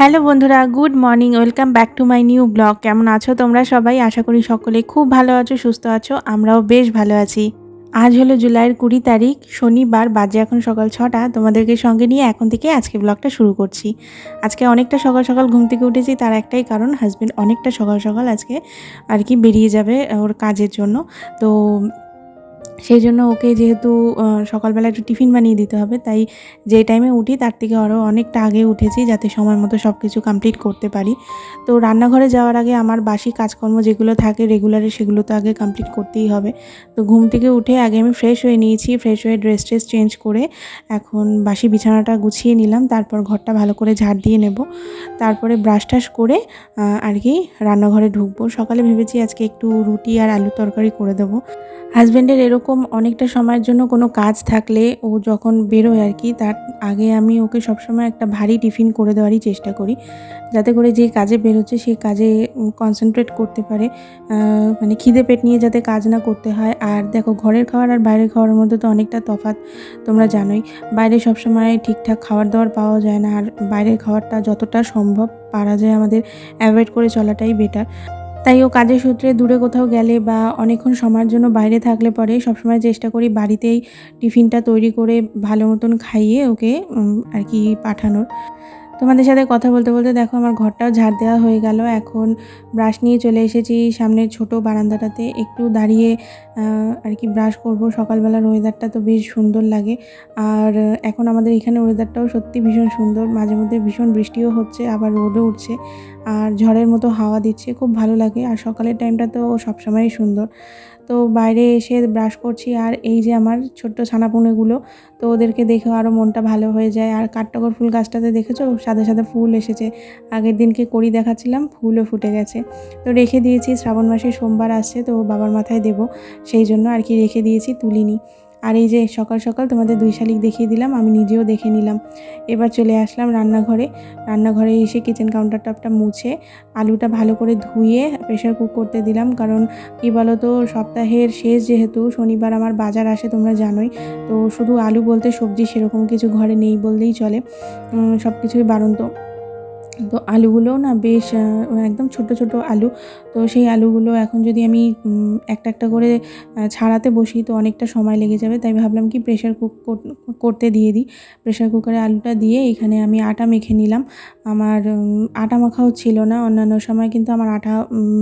Hello বন্ধুরা, good morning, welcome back to my new blog. কেমন আছো তোমরা সবাই? আশা করি সকলে খুব ভালো আছো, সুস্থ আছো, আমরাও বেশ ভালো আছি। আজ হলো জুলাইয়ের কুড়ি তারিখ, শনিবার, বাজে এখন সকাল ছটা। তোমাদেরকে সঙ্গে নিয়ে এখন থেকে আজকে ব্লগটা শুরু করছি। আজকে অনেকটা সকাল সকাল ঘুম থেকে উঠেছি, তার একটাই কারণ হাজব্যান্ড অনেকটা সকাল সকাল আজকে আর কি বেরিয়ে যাবে ওর কাজের জন্য। তো সেই জন্য ওকে যেহেতু সকালবেলা একটু টিফিন বানিয়ে দিতে হবে, তাই যে টাইমে উঠি তার থেকে আরও অনেকটা আগে উঠেছি যাতে সময় মতো সব কিছু কমপ্লিট করতে পারি। তো রান্নাঘরে যাওয়ার আগে আমার বাসি কাজকর্ম যেগুলো থাকে রেগুলারে সেগুলো তো আগে কমপ্লিট করতেই হবে। তো ঘুম থেকে উঠে আগে আমি ফ্রেশ হয়ে নিয়েছি ফ্রেশ হয়ে ড্রেস ট্রেস চেঞ্জ করে এখন বাসি বিছানাটা গুছিয়ে নিলাম, তারপর ঘরটা ভালো করে ঝাড় দিয়ে নেব। তারপরে ব্রাশ টাশ করে আর কি রান্নাঘরে ঢুকবো। সকালে ভেবেছি আজকে একটু রুটি আর আলু তরকারি করে দেবো। হাজব্যান্ডের এরকম অনেকটা সময়ের জন্য কোনো কাজ থাকলে ও যখন বেরোয় আর কি, তার আগে আমি ওকে সবসময় একটা ভারী টিফিন করে দেওয়ারই চেষ্টা করি। যাতে করে যে কাজে বেরোচ্ছে সেই কাজে কনসেন্ট্রেট করতে পারে। মানে খিদে পেট নিয়ে যাতে কাজ না করতে হয়। আর দেখো, ঘরের খাবার আর বাইরের খাওয়ার মধ্যে তো অনেকটা তফাৎ, তোমরা জানোই। বাইরে সবসময় ঠিকঠাক খাবার দাবার পাওয়া যায় না। আর বাইরের খাবারটা যতটা সম্ভব পারা যায় আমাদের অ্যাভয়েড করে চলাটাই বেটার তাই ও কাজের সূত্রে দূরে কোথাও গেলে বা অনেকক্ষণ সময়ের জন্য বাইরে থাকলে পরে সবসময় চেষ্টা করি বাড়িতেই টিফিনটা তৈরি করে ভালো মতন খাইয়ে ওকে আর কি পাঠানোর। তোমাদের সাথে কথা বলতে বলতে দেখো আমার ঘরটাও ঝাড় দেওয়া হয়ে গেল। এখন ব্রাশ নিয়ে চলে এসেছি সামনের ছোট বারান্দাটাতে। একটু দাঁড়িয়ে আর কি ব্রাশ করব। সকালবেলার ওয়েদারটা তো বেশ সুন্দর লাগে। আর এখন আমাদের এখানে ওয়েদারটাও সত্যি ভীষণ সুন্দর। মাঝে মধ্যে ভীষণ বৃষ্টিও হচ্ছে, আবার রোদও উঠছে। আর ঝড়ের মতো হাওয়া দিচ্ছে, খুব ভালো লাগে। আর সকালের টাইমটা তো সবসময়ই সুন্দর। তো বাইরে এসে ব্রাশ করছি আর এই যে আমার ছোট্ট ছানাপুনেগুলো তো ওদেরকে দেখে আরও মনটা ভালো হয়ে যায়। আর কাঠটগর ফুল গাছটাতে দেখেছ? সাদা সাদা ফুল এসেছে। আগের দিনকে করি দেখাচ্ছিলাম, ফুলও ফুটে গেছে। তো রেখে দিয়েছি, শ্রাবণ মাসে সোমবার আসছে, তো বাবার মাথায় দেব। সেই জন্য আর কি রেখে দিয়েছি, তুলিনি। আর এই যে সকাল সকাল তোমাদের দুই শালিক দেখিয়ে দিলাম, আমি নিজেও দেখে নিলাম। এবার চলে আসলাম রান্নাঘরে। রান্নাঘরে এসে কিচেন কাউন্টার টপটা মুছে আলুটা ভালো করে ধুয়ে প্রেশার কুক করতে দিলাম। কারণ কী বলো তো সপ্তাহের শেষ যেহেতু, শনিবার আমার বাজার আসে, তোমরা জানোই। তো শুধু আলু বলতে সবজি সেরকম কিছু ঘরে নেই বললেই চলে। সব কিছুই বাড়ন্ত। তো আলুগুলোও না বেশ একদম ছোট ছোট আলু। তো সেই আলুগুলো এখন যদি আমি একটা একটা করে ছাড়াতে বসি, তো অনেকটা সময় লেগে যাবে। তাই ভাবলাম কি প্রেশার কুক করতে দিয়ে দিই। প্রেশার কুকারে আলুটা দিয়ে এখানে আমি আটা মেখে নিলাম। আমার আটা মাখাও ছিল না অন্যান্য সময়, কিন্তু আমার আটা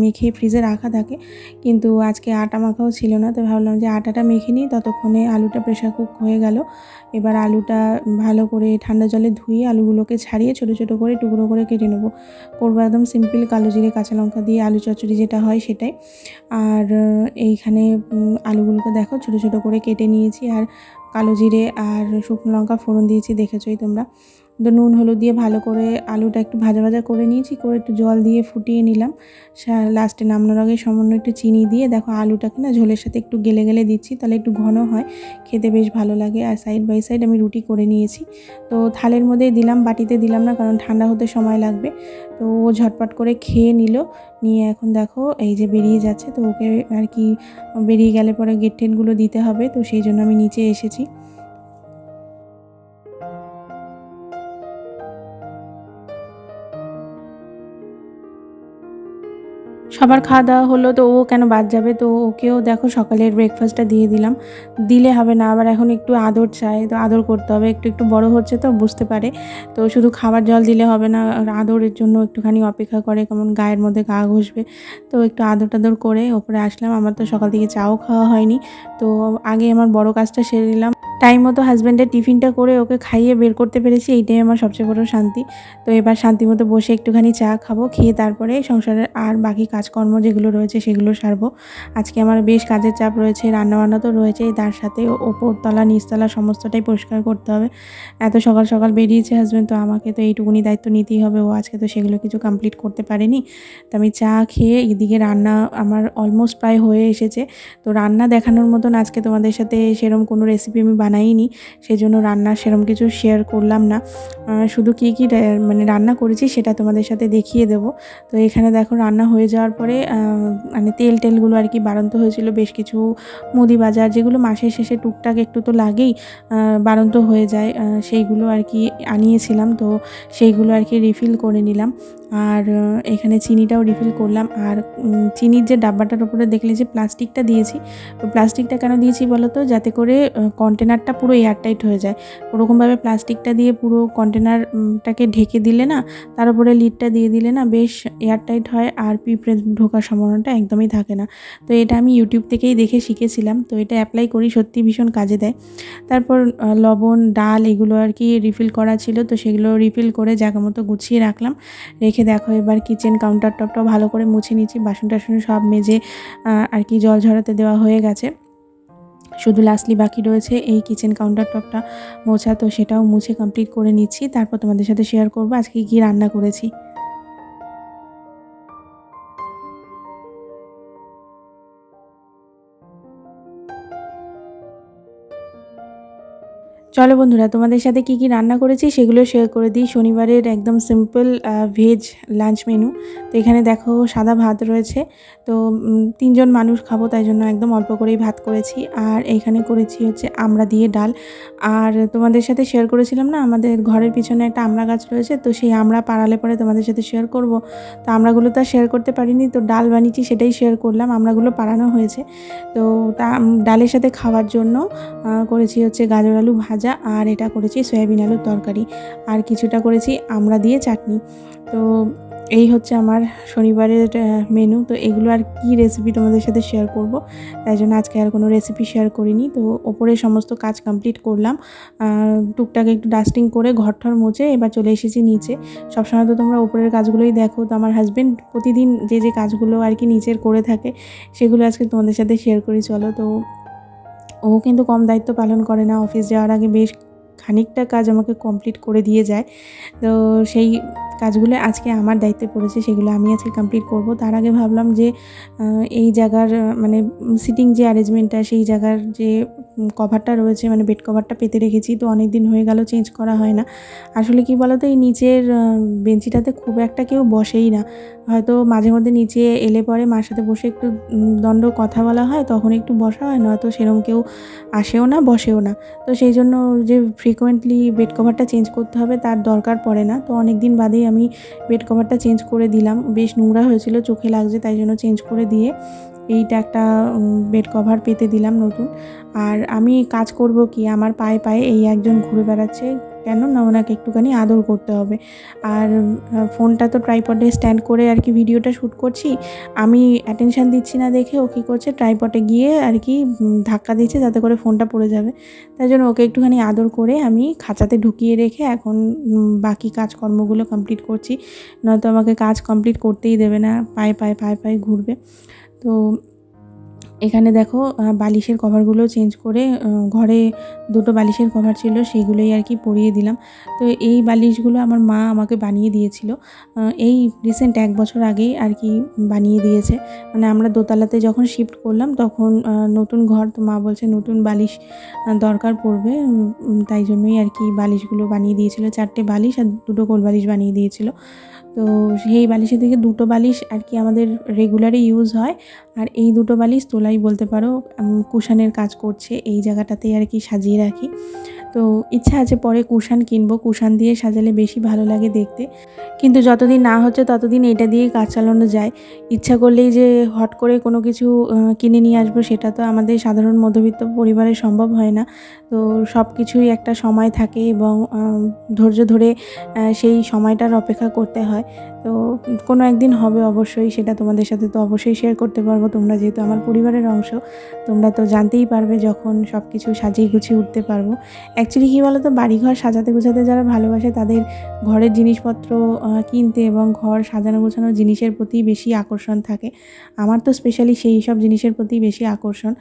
মেখে ফ্রিজে রাখা থাকে। কিন্তু আজকে আটা মাখাও ছিল না, তো ভাবলাম যে আটাটা মেখে নিই। ততক্ষণে আলুটা প্রেশার কুক হয়ে গেল। এবার আলুটা ভালো করে ঠান্ডা জলে ধুয়ে আলুগুলোকে ছাড়িয়ে ছোটো ছোটো করে টুকরো করে কেটে নেব। করব একদম সিম্পল কালো জিরে, কাঁচা লঙ্কা দিয়ে আলু চচ্চড়ি যেটা হয় সেটাই। আর এইখানে আলুগুলোকে দেখো ছোটো ছোটো করে কেটে নিয়েছি। আর কালো জিরে আর শুকনো লঙ্কা ফোড়ন দিয়েছি, দেখেছোই তোমরা। তো নুন, হলুদ দিয়ে ভালো করে আলুটা একটু ভাজা ভাজা করে নিয়েছি, করে একটু জল দিয়ে ফুটিয়ে নিলাম। লাস্টে নামানোর আগে সামান্য একটু চিনি দিয়ে দেখো আলুটাকে না ঝোলের সাথে একটু গেলে গেলে দিচ্ছি, তাহলে একটু ঘন হয়, খেতে বেশ ভালো লাগে। আর সাইড বাই সাইড আমি রুটি করে নিয়েছি। তো থালের মধ্যেই দিলাম, বাটিতে দিলাম না, কারণ ঠান্ডা হতে সময় লাগবে। তো ও ঝটপট করে খেয়ে নিল, নিয়ে এখন দেখো এই যে বেরিয়ে যাচ্ছে, তো ওকে আর কি, বেরিয়ে গেলে পরে গেট টেটগুলো দিতে হবে, তো সেই জন্য আমি নিচে এসেছি। সবার খাওয়া দাওয়া হলো, তো ও কেন বাদ যাবে? তো ওকেও দেখো সকালের ব্রেকফাস্টটা দিয়ে দিলাম। দিলে হবে না, আবার এখন একটু আদর চাই তো আদর করতে হবে। একটু একটু বড় হচ্ছে তো, বুঝতে পারে। তো শুধু খাবার জল দিলে হবে না আদরের জন্য একটুখানি অপেক্ষা করে, কেমন গায়ের মধ্যে গা ঘষবে। তো একটু আদর টাদর করে ওপরে আসলাম। আমার তো সকাল থেকে চাও খাওয়া হয়নি। তো আগে আমার বড় কাজটা সেরে নিলাম। টাইম মতো হাজব্যান্ডের টিফিনটা করে ওকে খাইয়ে বের করতে পেরেছি। এইটাই আমার সবচেয়ে বড় শান্তি। তো এবার শান্তি মতো বসে একটুখানি চা খাব, খেয়ে তারপরে সংসারের আর বাকি কাজকর্ম যেগুলো রয়েছে সেগুলো সারবো। আজকে আমার বেশ কাজের চাপ রয়েছে, রান্নাবান্না তো রয়েছেই, তার সাথে ওপরতলা, নিচতলা সমস্তটাই পরিষ্কার করতে হবে। এত সকাল সকাল বেরিয়েছে হাজব্যান্ড তো আমাকে তো এইটুকুনি দায়িত্ব নিতেই হবে, ও আজকে তো সেগুলো কিছু কমপ্লিট করতে পারেনি। তো আমি চা খেয়ে এদিকে রান্না আমার অলমোস্ট প্রায় হয়ে এসেছে। তো রান্না দেখানোর মতন আজকে তোমাদের সাথে সেরম কোনো রেসিপি আমি বানাইনি সেই জন্য রান্না সেরম কিছু শেয়ার করলাম না। শুধু কী কী মানে রান্না করেছি সেটা তোমাদের সাথে দেখিয়ে দেবো। তো এখানে দেখো রান্না হয়ে যাওয়ার পরে আহ, মানে তেল টেলগুলো আর কি বাড়ন্ত হয়েছিল বেশ কিছু মুদি বাজার যেগুলো মাসের শেষে টুকটাক একটু তো লাগেই আহ, বাড়ন্ত হয়ে যায় সেইগুলো আর কি আনিয়েছিলাম তো সেইগুলো আর কি রিফিল করে নিলাম। আর এখানে চিনিটাও রিফিল করলাম। আর চিনির যে ডাব্বাটার উপরে দেখলে যে প্লাস্টিকটা দিয়েছি তো প্লাস্টিকটা কেন দিয়েছি বলো তো যাতে করে কন্টেনারটা পুরো এয়ারটাইট হয়ে যায়। ওরকমভাবে প্লাস্টিকটা দিয়ে পুরো কন্টেনারটাকে ঢেকে দিলে না তার উপরে লিডটা দিয়ে দিলে না বেশ এয়ারটাইট হয়। আর পিঁপড়ে ঢোকার সম্ভাবনাটা একদমই থাকে না। তো এটা আমি ইউটিউব থেকেই দেখে শিখেছিলাম। তো এটা অ্যাপ্লাই করি, সত্যি ভীষণ কাজে দেয়। তারপর লবণ, ডাল এগুলো আর কি রিফিল করা ছিল। তো সেগুলো রিফিল করে জায়গা মতো গুছিয়ে রাখলাম। রেখে দেখো এবার কিচেন কাউন্টার টপটাও ভালো করে মুছে নিচ্ছি বাসন টাসন সব মেজে আর কি জল ঝরাতে দেওয়া হয়ে গেছে। শুধু লাস্টলি বাকি রয়েছে এই কিচেন কাউন্টার টপটা মোছা। তো সেটাও মুছে কমপ্লিট করে নিচ্ছি। তারপর তোমাদের সাথে শেয়ার করব আজকে কী রান্না করেছি। চলো বন্ধুরা, তোমাদের সাথে কি কি রান্না করেছি সেগুলো শেয়ার করে দিই। শনিবারের একদম সিম্পল ভেজ লাঞ্চ মেনু তো এখানে দেখো সাদা ভাত রয়েছে। তো তিনজন মানুষ খাব, তাই জন্য একদম অল্প করেই ভাত করেছি। আর এখানে করেছি হচ্ছে আমড়া দিয়ে ডাল। আর তোমাদের সাথে শেয়ার করেছিলাম না, আমাদের ঘরের পিছনে একটা আমড়া গাছ রয়েছে, তো সেই আমড়া পাড়ালে পরে তোমাদের সাথে শেয়ার করব। তো আমড়াগুলো তো শেয়ার করতে পারিনি, তো ডাল বানিয়েছি সেটাই শেয়ার করলাম আমড়াগুলো পাড়ানো হয়েছে। তো তা ডালের সাথে খাওয়ার জন্য করেছি হচ্ছে গাজর আলু ভাজা আর এটা করেছি সয়াবিন আলুর তরকারি। আর কিছুটা করেছি আমরা দিয়ে চাটনি। তো এই হচ্ছে আমার শনিবারের মেনু তো এগুলো আর কি রেসিপি তোমাদের সাথে শেয়ার করব? তাই জন্য আজকে আর কোনো রেসিপি শেয়ার করিনি। তো ওপরে সমস্ত কাজ কমপ্লিট করলাম। টুকটাক একটু ডাস্টিং করে ঘর ঠর মুছে এবার চলে এসেছি নিচে। সবসময় তো তোমরা উপরের কাজগুলোই দেখো। তো আমার হাজব্যান্ড প্রতিদিন যে যে কাজগুলো আর কি নিচের করে থাকে, সেগুলো আজকে তোমাদের সাথে শেয়ার করি। চলো তো ও কিন্তু কম দায়িত্ব পালন করে না অফিস যাওয়ার আগে বেশ খানিকটা কাজ আমাকে কমপ্লিট করে দিয়ে যায়। তো সেই কাজগুলো আজকে আমার দায়িত্বে পড়েছে, সেগুলো আমি আজকে কমপ্লিট করব। তার আগে ভাবলাম যে এই জায়গার মানে সিটিং যে অ্যারেঞ্জমেন্টটা সেই জায়গার যে কভারটা রয়েছে মানে বেড কভারটা পেতে রেখেছি। তো অনেক দিন হয়ে গেল চেঞ্জ করা হয় না। আসলে কি বলো তো এই নিচের বেঞ্চিটাতে খুব একটা কেউ বসেই না। হয়তো মাঝে মধ্যে নিচে এলে পরে মার সাথে বসে একটু দণ্ড কথা বলা হয়, তখন একটু বসা হয়, নয়তো সেরকম কেউ আসেও না, বসেও না। তো সেই জন্য যে ফ্রিকোয়েন্টলি বেড কভারটা চেঞ্জ করতে হবে, তার দরকার পড়ে না। তো অনেক দিন বাদেই আমি বেড কভারটা চেঞ্জ করে দিলাম। বেশ নোংরা হয়েছিল, চোখে লাগছে, তাই জন্য চেঞ্জ করে দিয়ে এইটা একটা বেড কভার পেতে দিলাম নতুন। আর আমি কাজ করব কি, আমার পায়ে পায়ে এই একজন ঘুরে বেড়াচ্ছে। কেন না ওনাকে একটুখানি আদর করতে হবে। আর ফোনটা তো ট্রাইপডে স্ট্যান্ড করে আর কি ভিডিওটা শ্যুট করছি। আমি অ্যাটেনশান দিচ্ছি না দেখে ও কী করছে ট্রাইপটে গিয়ে আর কি ধাক্কা দিচ্ছে যাতে করে ফোনটা পড়ে যাবে। তাই জন্য ওকে একটুখানি আদর করে আমি খাঁচাতে ঢুকিয়ে রেখে এখন বাকি কাজকর্মগুলো কমপ্লিট করছি। নয়তো আমাকে কাজ কমপ্লিট করতেই দেবে না, পায়ে পায়ে পায়ে পায়ে ঘুরবে। তো এখানে দেখো বালিশের কভারগুলো চেঞ্জ করে ঘরে দুটো বালিশের কভার ছিল সেইগুলোই আর কি পরিয়ে দিলাম। তো এই বালিশগুলো আমার মা আমাকে বানিয়ে দিয়েছিল। এই রিসেন্ট এক বছর আগেই আর কি বানিয়ে দিয়েছে। মানে আমরা দোতলাতে যখন শিফট করলাম, তখন নতুন ঘর, তো মা বলছে নতুন বালিশ দরকার পড়বে। তাই জন্যই আর কি বালিশগুলো বানিয়ে দিয়েছিল। চারটে বালিশ আর দুটো কোল বালিশ বানিয়ে দিয়েছিল। তো সেই বালিশের থেকে দুটো বালিশ আর কি আমাদের রেগুলারই ইউজ হয়। আর এই দুটো বালিশ তোলাই বলতে পারো কুশানের কাজ করছে, এই জায়গাটাতেই আর কি সাজিয়ে রাখি। তো ইচ্ছা আছে পরে কুশান কিনবো। কুশান দিয়ে সাজালে বেশি ভালো লাগে দেখতে। কিন্তু যতদিন না হচ্ছে ততদিন এটা দিয়েই কাজ চালানো যায়। ইচ্ছা করলেই যে হট করে কোনো কিছু কিনে নিয়ে আসব সেটা তো আমাদের সাধারণ মধ্যবিত্ত পরিবারে সম্ভব হয় না। তো সব কিছুই একটা সময় থাকে এবং ধৈর্য ধরে সেই সময়টার অপেক্ষা করতে হয়। তো কোনো একদিন হবে অবশ্যই, সেটা তোমাদের সাথে তো অবশ্যই শেয়ার করতে পারব। তোমরা যেহেতু আমার পরিবারের অংশ, তোমরা তো জানতেই পারবে যখন সব কিছু সাজিয়ে গুছিয়ে উঠতে পারব। অ্যাকচুয়ালি কী বলো তো বাড়িঘর সাজাতে গোছাতে যারা ভালোবাসে, তাদের ঘরের জিনিসপত্র কিনতে এবং ঘর সাজানো গোছানো জিনিসের প্রতি বেশি আকর্ষণ থাকে। আমার তো স্পেশালি সেই সব জিনিসের প্রতি বেশি আকর্ষণ।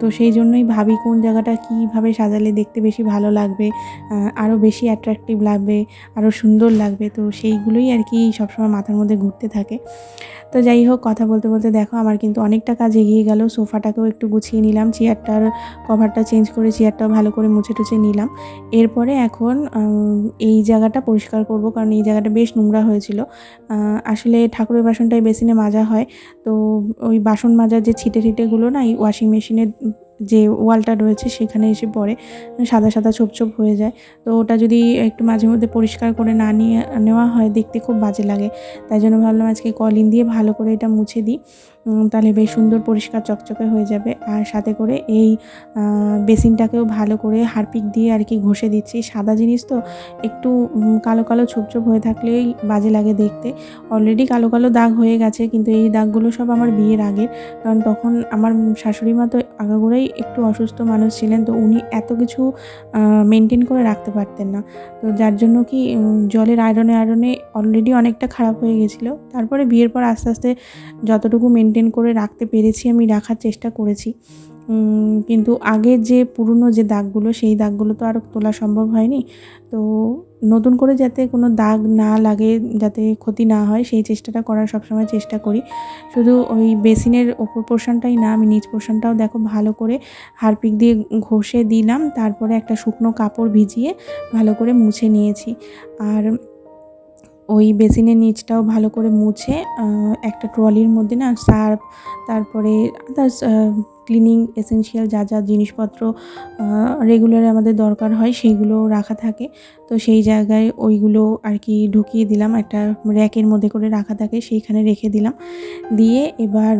তো সেই জন্যই ভাবি কোন জায়গাটা কীভাবে সাজালে দেখতে বেশি ভালো লাগবে আরও বেশি অ্যাট্রাকটিভ লাগবে আরও সুন্দর লাগবে, তো সেইগুলোই আর কি সবসময় মাথার মধ্যে ঘুরতে থাকে। তো যাই হোক, কথা বলতে বলতে দেখো আমার কিন্তু অনেকটা কাজ এগিয়ে গেল। সোফাটাকেও একটু গুছিয়ে নিলাম, চেয়ারটার কভারটা চেঞ্জ করে চেয়ারটাও ভালো করে মুছে টুছে নিলাম। এরপরে এখন এই জায়গাটা পরিষ্কার করব কারণ এই জায়গাটা বেশ নোংরা হয়েছিল। আসলে ঠাকুরের বাসনটাই বেসিনে মাজা হয়। তো ওই বাসন মাজার যে ছিটে ছিটেগুলো না, এই ওয়াশিং মেশিনের যে ওয়ালটা রয়েছে সেখানে এসে পড়ে, সাদা সাদা ছোপ ছোপ হয়ে যায়। তো ওটা যদি একটু মাঝে মধ্যে পরিষ্কার করে না নিয়ে, নেওয়া হয়, দেখতে খুব বাজে লাগে। তাই জন্য ভাবলাম আজকে কলিন দিয়ে ভালো করে এটা মুছে দিই। তাহলে বেশ সুন্দর পরিষ্কার চকচকে হয়ে যাবে। আর সাথে করে এই বেসিনটাকেও ভালো করে হারপিক দিয়ে আর কি ঘষে দিচ্ছি। সাদা জিনিস তো একটু কালো কালো ছোপ ছোপ হয়ে থাকলেই বাজে লাগে দেখতে। অলরেডি কালো কালো দাগ হয়ে গেছে, কিন্তু এই দাগগুলো সব আমার বিয়ের আগের। কারণ তখন আমার শাশুড়ি মা তো আগাগোড়াই একটু অসুস্থ মানুষ ছিলেন, তো উনি এত কিছু মেনটেন করে রাখতে পারতেন না। তো যার জন্য কি জলের আয়রনে আয়রনে অলরেডি অনেকটা খারাপ হয়ে গেছিল। তারপরে বিয়ের পর আস্তে আস্তে যতটুকু মেনটেন করে রাখতে পেরেছি, আমি রাখার চেষ্টা করেছি। কিন্তু আগের যে পুরনো যে দাগগুলো, সেই দাগগুলো তো আর তোলা সম্ভব হয়নি। তো নতুন করে যাতে কোনো দাগ না লাগে, যাতে ক্ষতি না হয়, সেই চেষ্টাটা করার সবসময় চেষ্টা করি। শুধু ওই বেসিনের ওপর পোর্শনটাই না, আমি নিচ পোর্শনটাও দেখো ভালো করে হারপিক দিয়ে ঘষে দিলাম, তারপরে একটা শুকনো কাপড় ভিজিয়ে ভালো করে মুছে নিয়েছি। আর ওই বেসিনের নিচটাও ভালো করে মুছে একটা ট্রলির মধ্যে না সার্ফ তারপরে আদার্স ক্লিনিং এসেনশিয়াল যা যা জিনিসপত্র রেগুলারে আমাদের দরকার হয় সেইগুলো রাখা থাকে। তো সেই জায়গায় ওইগুলো আর কি ঢুকিয়ে দিলাম, একটা র্যাকের মধ্যে করে রাখা থাকে সেইখানে রেখে দিলাম। দিয়ে এবার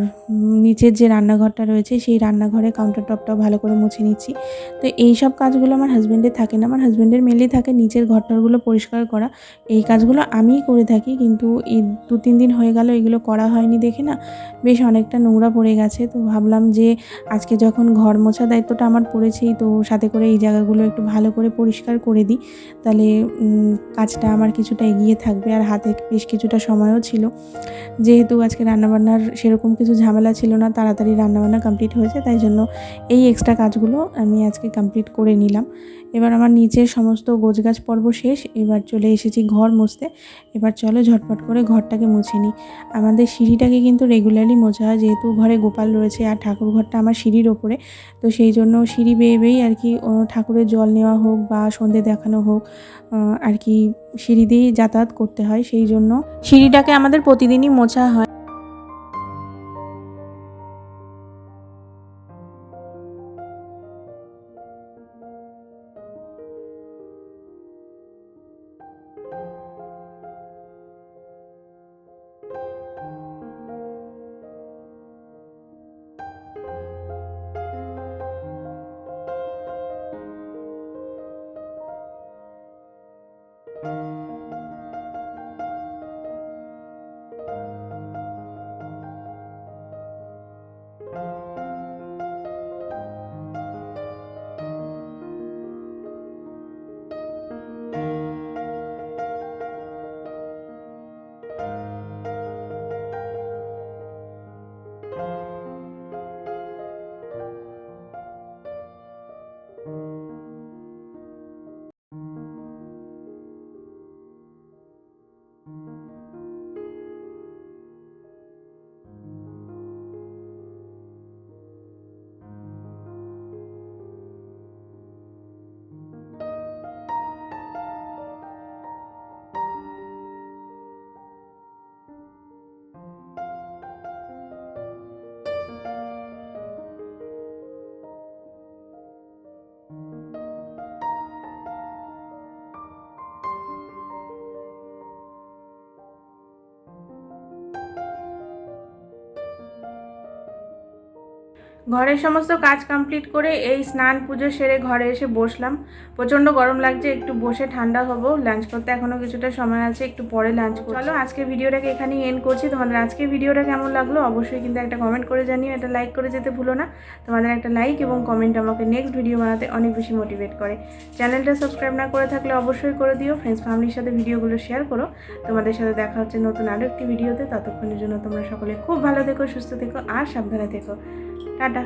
নিচের যে রান্নাঘরটা রয়েছে সেই রান্নাঘরে কাউন্টার টপটাও ভালো করে মুছে নিচ্ছি। তো এই সব কাজগুলো আমার হাজব্যান্ডের থাকে না, আমার হাজব্যান্ডের মেনলি থাকে নিচের ঘরটারগুলো পরিষ্কার করা। এই কাজগুলো আমিই করে থাকি কিন্তু এই দু তিন দিন হয়ে গেল এগুলো করা হয়নি দেখে না, বেশ অনেকটা নোংরা পড়ে গেছে। তো ভাবলাম যে আজকে যখন ঘর মোছা দায়িত্বটা আমার পড়েছেই, তো সাথে করে এই জায়গাগুলো একটু ভালো করে পরিষ্কার করে দিই। তাহলে কাজটা আমার কিছুটা এগিয়ে থাকবে আর হাতে বেশ কিছুটা সময়ও ছিল। যেহেতু আজকে রান্নাবান্নার সেরকম কিছু ঝামেলা ছিল না, তাড়াতাড়ি রান্নাবান্না কমপ্লিট হয়েছে, তাই জন্য এই এক্সট্রা কাজগুলো আমি আজকে কমপ্লিট করে নিলাম। এবার আমার নিচের সমস্ত গোছগাছ পর্ব শেষ। এবার চলে এসেছি ঘর মুছতে। এবার চলো ঝটপট করে ঘরটাকে মুছে নিই। আমাদের সিঁড়িটাকে কিন্তু রেগুলারলি মোছা হয়, যেহেতু ঘরে গোপাল রয়েছে আর ঠাকুর ঘরটা আমার সিঁড়ির ওপরে। তো সেই জন্য সিঁড়ি বেয়ে বেয়েই আর কি ঠাকুরের জল নেওয়া হোক বা সন্ধে দেখানো হোক আর কি সিঁড়ি দিয়েই যাতায়াত করতে হয়। সেই জন্য সিঁড়িটাকে আমাদের প্রতিদিনই মোছা হয়। ঘরের সমস্ত কাজ কমপ্লিট করে এই স্নান পুজো সেরে ঘরে এসে বসলাম। প্রচণ্ড গরম লাগছে, একটু বসে ঠান্ডা হব। লাঞ্চ করতে এখনও কিছুটা সময় আছে, একটু পরে লাঞ্চ চলো, আজকের ভিডিওটাকে এখানেই এন্ড করছি। তোমাদের আজকের ভিডিওটা কেমন লাগল অবশ্যই কিন্তু একটা কমেন্ট করে জানিও। একটা লাইক করে যেতে ভুলো না। তোমাদের একটা লাইক এবং কমেন্ট আমাকে নেক্সট ভিডিও বানাতে অনেক বেশি মোটিভেট করে। চ্যানেলটা সাবস্ক্রাইব না করে থাকলে অবশ্যই করে দিও। ফ্রেন্ডস ফ্যামিলির সাথে ভিডিওগুলো শেয়ার করো। তোমাদের সাথে দেখা হচ্ছে নতুন আরও একটি ভিডিওতে ততক্ষণের জন্য তোমরা সকলে খুব ভালো থেকো, সুস্থ থেকো আর সাবধানে থেকো। টাটা।